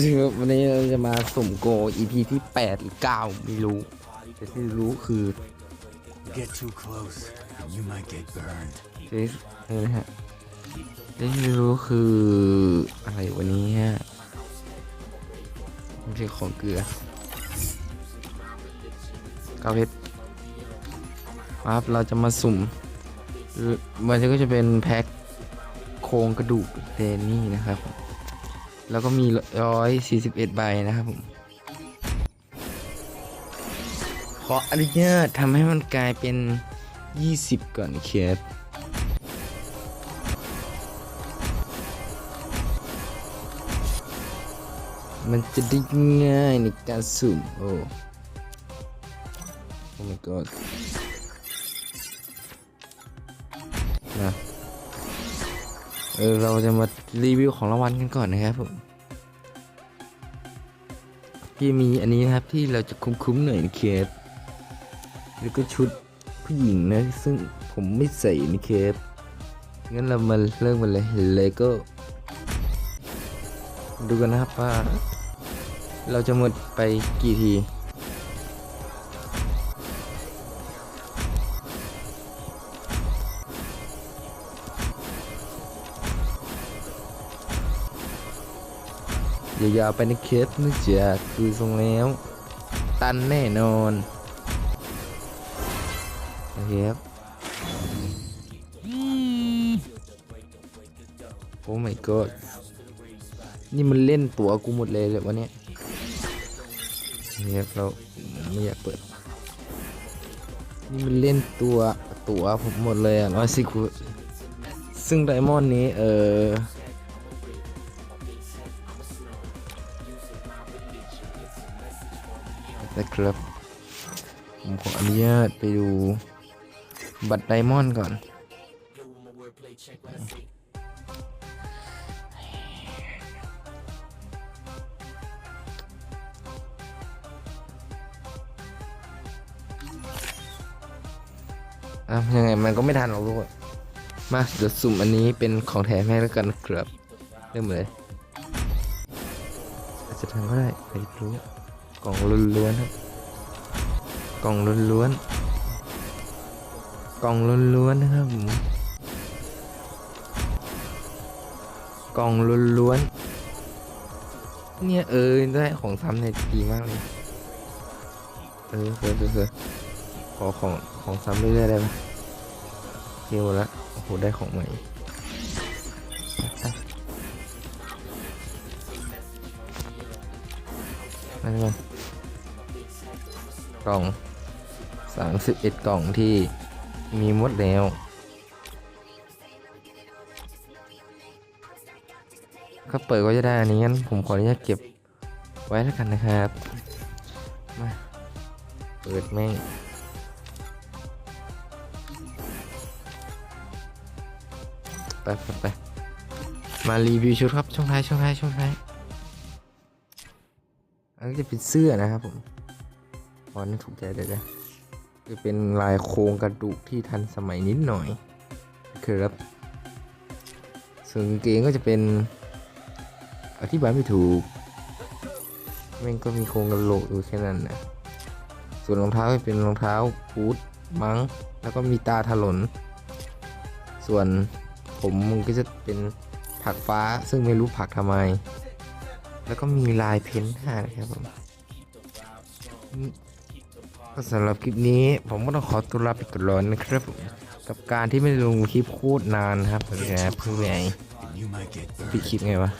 คือวันนี้เราจะมาสุ่มโก EP ที่8หรือ9ไม่รู้ แต่ที่รู้คือ Get too close, and you might get burned. ที่นี่นะฮะที่รู้คืออะไรวันนี้ฮะไม่ใช่ของเกลือเก้าเพชรครับเราจะมาสุ่มมันก็จะเป็นแพ็คโครงกระดูกเดนนี่นะครับ แล้วก็มีร้อยสี่สิบเอ็ดใบนะครับผมขออนุญาตทำให้มันกลายเป็น20ก่อนเคสมันจะได้ง่ายในการสุ่มโอ้โอ้ my god นะ เออเราจะมารีวิวของรางวัลกันก่อนนะครับผมที่มีอันนี้นะครับที่เราจะคุ้มๆหน่อยนะเคสแล้วก็ชุดผู้หญิงนะซึ่งผมไม่ใส่นะเคสงั้นเรามาเริ่มกันเลยเลยก็ ดูกันนะครับว่า เราจะหมดไปกี่ที อย่ายาวไปในเคสนึกจากคือทรงแล้ว ตันแน่นอนโอเคครับโอ้ my god นี่มันเล่นตัวกูหมดเลยเลยวะเนี่ยนี่ครับเราไม่อยากเปิด นี่มันเล่นตัวตัวผมหมดเลยอะร้อยสิบซึ่งไดมอนด์นี้เออ นะครับผมขออนุญาตไปดูบัตรไดมอนด์ก่อน อะยังไงมันก็ไม่ทันหรอกทุกมาเดี๋ยวสุ่มอันนี้เป็นของแถมให้แล้วกันนะครับเริ่มเลย อาจจะทำก็ได้ไปรู้ กล่องล้วนๆครับ กล่องล้วนๆ กล่องล้วนๆนะครับผมกล่องล้วนๆ เนี่ยเออได้ของซ้ำในดีมากเลย เออเออเออเอขอของของซ้ำเรื่อยๆได้ไหมเที่ยวละ โอ้โห ได้ของใหม่ไปไปไป กล่องสามสิบเอ็ดกล่องที่มีหมดแล้ว ก็เปิดก็จะได้อันนี้งั้นผมขออนุญาตเก็บไว้แล้วกันนะครับ มา เปิดแม่งไปไปไปมารีวิวชุดครับ ช่วงท้ายช่วงท้ายช่วงท้าย อันนี้จะเป็นเสื้อนะครับผม อ๋อนี่ถูกใจเลยนะคือเป็นลายโครงกระดูกที่ทันสมัยนิดหน่อยครับส่วนกางเกงก็จะเป็นอธิบายไม่ถูกแม่งก็มีโครงกระโหลกอยู่แค่นั้นนะส่วนรองเท้าก็เป็นรองเท้าบูทมั้งแล้วก็มีตาถลน ส่วนผมมันก็จะเป็นผักฟ้าซึ่งไม่รู้ผักทำไม แล้วก็มีลายเพ้นท์ห้นะครับผม ก็สำหรับคลิปนี้ผมก็ต้องขอตัวลาไปก่อนนะครับ กับการที่ไม่ลงคลิปโคตรนานครับผมแกเพื่อไงปิดคลิปไงวะ